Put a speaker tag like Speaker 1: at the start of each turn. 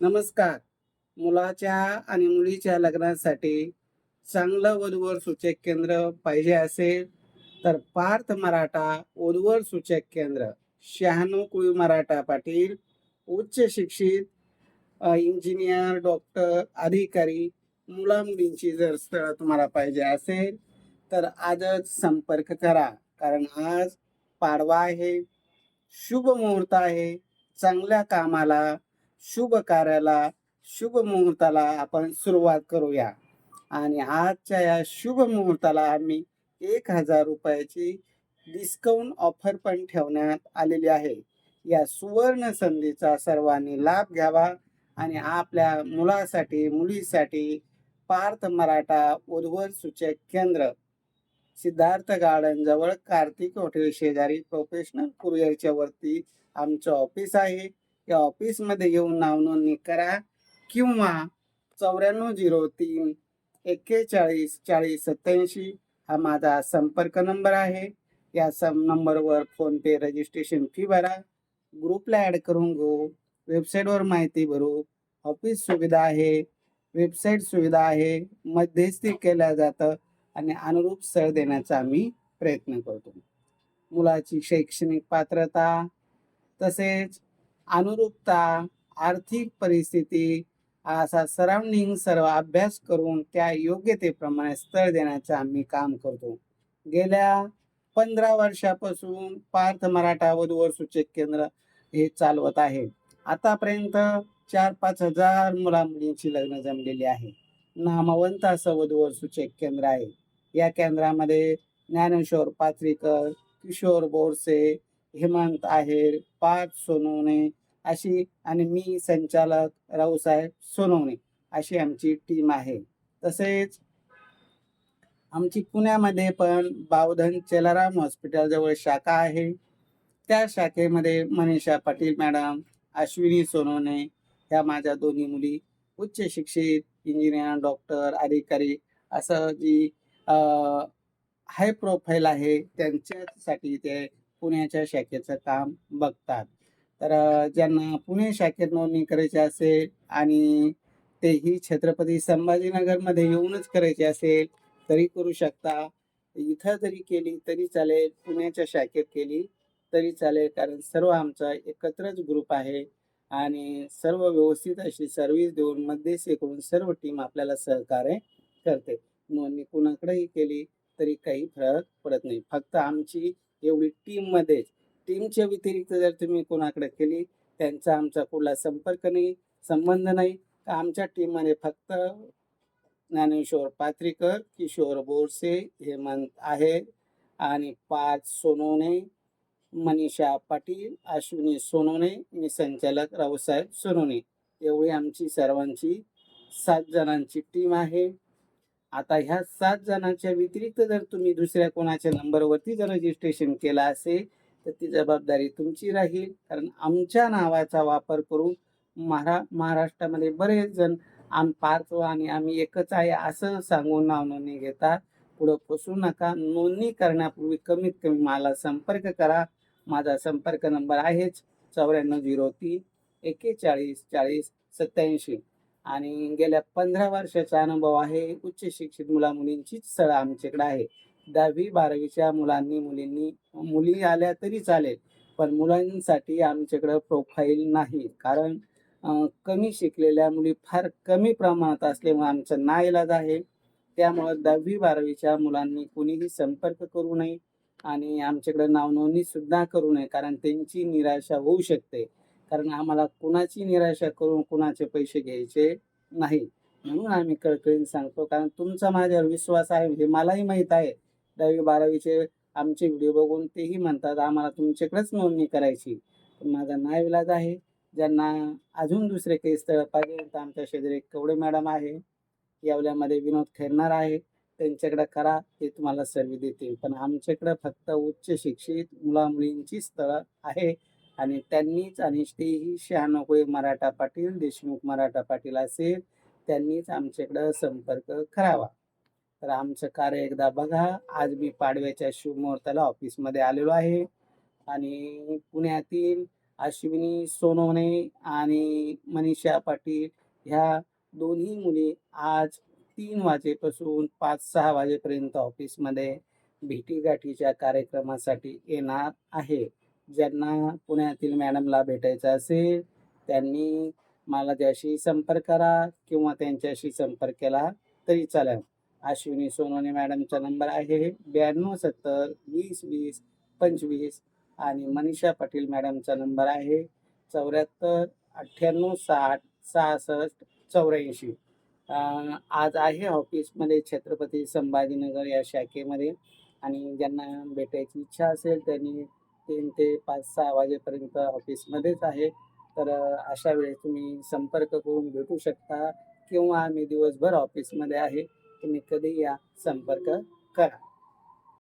Speaker 1: नमस्कार. मुलाच्या आणि मुलीच्या लग्नासाठी चांगलं वधूवर सूचक केंद्र पाहिजे असेल तर पार्थ मराठा वधूवर सूचक केंद्र. शहाणू कुळी मराठा पाटील उच्च शिक्षित इंजिनियर डॉक्टर अधिकारी मुला मुलींची जर स्थळं तुम्हाला पाहिजे असेल तर आजच संपर्क करा. कारण आज पाडवा आहे शुभ मुहूर्त आहे चांगल्या कामाला शुभ कार्याला शुभ मुहूर्ताला आपण सुरुवात करूया. आणि आजच्या या शुभ मुहूर्ताला आम्ही एक हजार रुपयाची डिस्काउंट ऑफर पण ठेवण्यात आलेली आहे. या सुवर्ण संधीचा सर्वांनी लाभ घ्यावा आणि आपल्या मुलासाठी मुलीसाठी पार्थ मराठा उद्भव सूचक केंद्र सिद्धार्थ गार्डन जवळ कार्तिक हॉटेल शेजारी प्रोफेशनल कुरिअरच्या वरती आमचं ऑफिस आहे. या ऑफिसमध्ये येऊन नावनोंदणी करा किंवा चौऱ्याण्णव झिरो तीन एक्केचाळीस चाळीस सत्याऐंशी हा माझा संपर्क नंबर आहे. या सम नंबरवर फोनपे रजिस्ट्रेशन फी भरा. ग्रुपला ॲड करून घेऊ. वेबसाईटवर माहिती भरू. ऑफिस सुविधा आहे. वेबसाईट सुविधा आहे. मध्यस्थी केल्या जातं आणि अनुरूप स्थळ देण्याचा आम्ही प्रयत्न करतो. मुलाची शैक्षणिक पात्रता तसेच अनुरूपता आर्थिक परिस्थिती असा सराउंडिंग सर्व अभ्यास करून त्या योग्यतेप्रमाणे स्थळ देण्याचं आम्ही काम करतो. गेल्या पंधरा वर्षापासून पार्थ मराठा वधूवर सूचक केंद्र हे चालवत आहे. आतापर्यंत चार पाच हजार मुला मुलींची लग्न जमलेली आहे. नामवंत असं वधूवर सूचक केंद्र आहे. या केंद्रामध्ये ज्ञानेश्वर पात्रीकर किशोर बोरसे हेमंत आहेर पार्थ सोनवणे अशी आणि मी संचालक रावसाहेब सोनवणे अशी आमची टीम आहे. तसेच आमची पुण्यामध्ये पण बावधन चेलाराम हॉस्पिटल जवळ शाखा आहे. त्या शाखेमध्ये मनीषा पाटील मॅडम अश्विनी सोनवणे ह्या माझ्या दोन्ही मुली उच्च शिक्षित इंजिनियर डॉक्टर अधिकारी असं जी हाय प्रोफाईल आहे त्यांच्यासाठी ते पुण्याच्या शाखेचं काम बघतात. तर ज्यांना पुणे शाखेत नोंदणी करायची असेल आणि तेही छत्रपती संभाजीनगरमध्ये येऊनच करायचे असेल तरी करू शकता. इथं जरी केली तरी चालेल पुण्याच्या शाखेत केली तरी चालेल कारण सर्व आमचा एकत्रच ग्रुप आहे आणि सर्व व्यवस्थित अशी सर्व्हिस देऊन मध्यस्थी करून सर्व टीम आपल्याला सहकार्य करते. नोंदणी कुणाकडेही केली तरी काही फरक पडत नाही. फक्त आमची एवढी टीममध्येच टीमच्या व्यतिरिक्त जर तुम्ही कोणाकडे केली त्यांचा आमचा कुठला संपर्क नाही संबंध नाही आमच्या टीममध्ये फक्त ज्ञानेश्वर पात्रीकर किशोर बोरसे हेमंत आहे आणि पाच सोनवणे मनीषा पाटील अश्विनी सोनवणे मी संचालक रावसाहेब सोनवणे. एवढी आमची सर्वांची सात जणांची टीम आहे. आता ह्या सात जणांच्या व्यतिरिक्त जर तुम्ही दुसऱ्या कोणाच्या नंबरवरती जर रजिस्ट्रेशन केलं असेल तर ती जबाबदारी तुमची राहील. कारण आमच्या नावाचा वापर करून महारा महाराष्ट्रामध्ये बरेच जण आम पाच आणि आम्ही एकच आहे असं सांगून नाव नोंदणी घेतात. पुढं फसू नका. नोंदणी करण्यापूर्वी कमीत कमी मला संपर्क करा. माझा संपर्क नंबर आहेच चौऱ्याण्णव झिरो तीन एक्केचाळीस चाळीस सत्याऐंशी आणि गेल्या पंधरा वर्षाचा अनुभव आहे. उच्च शिक्षित मुला मुलींचीच स्थळं आमच्याकडे आहे. दहावी बारावीच्या मुलांनी मुलींनी मुली आल्या तरी चालेल पण मुलांसाठी आमच्याकडं प्रोफाईल नाही. कारण कमी शिकलेल्या मुली फार कमी प्रमाणात असल्यामुळे आमचं नाईलाज आहे. त्यामुळं दहावी बारावीच्या मुलांनी कुणीही संपर्क करू नये आणि आमच्याकडे नावनोंदणी सुद्धा करू नये कारण त्यांची निराशा होऊ शकते. कारण आम्हाला कुणाची निराशा करून कुणाचे पैसे घ्यायचे नाही. म्हणून आम्ही कळकळीने सांगतो कारण तुमचा माझ्यावर विश्वास आहे हे मलाही माहीत आहे. दहावी बारावीचे आमचे व्हिडिओ बघून तेही म्हणतात आम्हाला तुमच्याकडेच नोंदणी करायची. माझा नाविलाज आहे. ज्यांना अजून दुसरे काही स्थळ पाहिजे तर आमच्या शेजारी एक कवडे मॅडम आहे. यावल्यामध्ये विनोद खेळणार आहे. त्यांच्याकडे करा ते तुम्हाला सर्व देतील. पण आमच्याकडे फक्त उच्च शिक्षित मुला मुलींची स्थळं आहे. आणि त्यांनीच आणि तेही शहाण्णव मराठा पाटील देशमुख मराठा पाटील असेल त्यांनीच आमच्याकडं संपर्क करावा. तर आमचं कार्य एकदा बघा. आज मी पाडव्याच्या शुभमुहूर्ताला ऑफिसमध्ये आलेलो आहे. आणि पुण्यातील अश्विनी सोनवणे आणि मनीषा पाटील ह्या दोन्ही मुली आज तीन वाजेपासून पाच सहा वाजेपर्यंत ऑफिसमध्ये भेटीगाठीच्या कार्यक्रमासाठी येणार आहे. ज्यांना पुण्यातील मॅडमला भेटायचं असेल त्यांनी मला त्याशी संपर्क करा किंवा त्यांच्याशी संपर्क केला तरी चालेल. अश्विनी सोनोने मॅडमचा नंबर आहे. ब्याण्णव सत्तर वीस वीस पंचवीस आणि मनीषा पाटील मॅडमचा नंबर आहे. चौऱ्याहत्तर अठ्ठ्याण्णव साठ सहासष्ट चौऱ्याऐंशी. आज आहे ऑफिसमध्ये छत्रपती संभाजीनगर या शाखेमध्ये आणि ज्यांना भेटायची इच्छा असेल त्यांनी तीन ते पाच सहा वाजेपर्यंत ऑफिसमध्येच आहे. तर अशा वेळेस तुम्ही संपर्क करून भेटू शकता किंवा मी दिवसभर ऑफिसमध्ये आहे. तुम्ही कधी या संपर्क करा.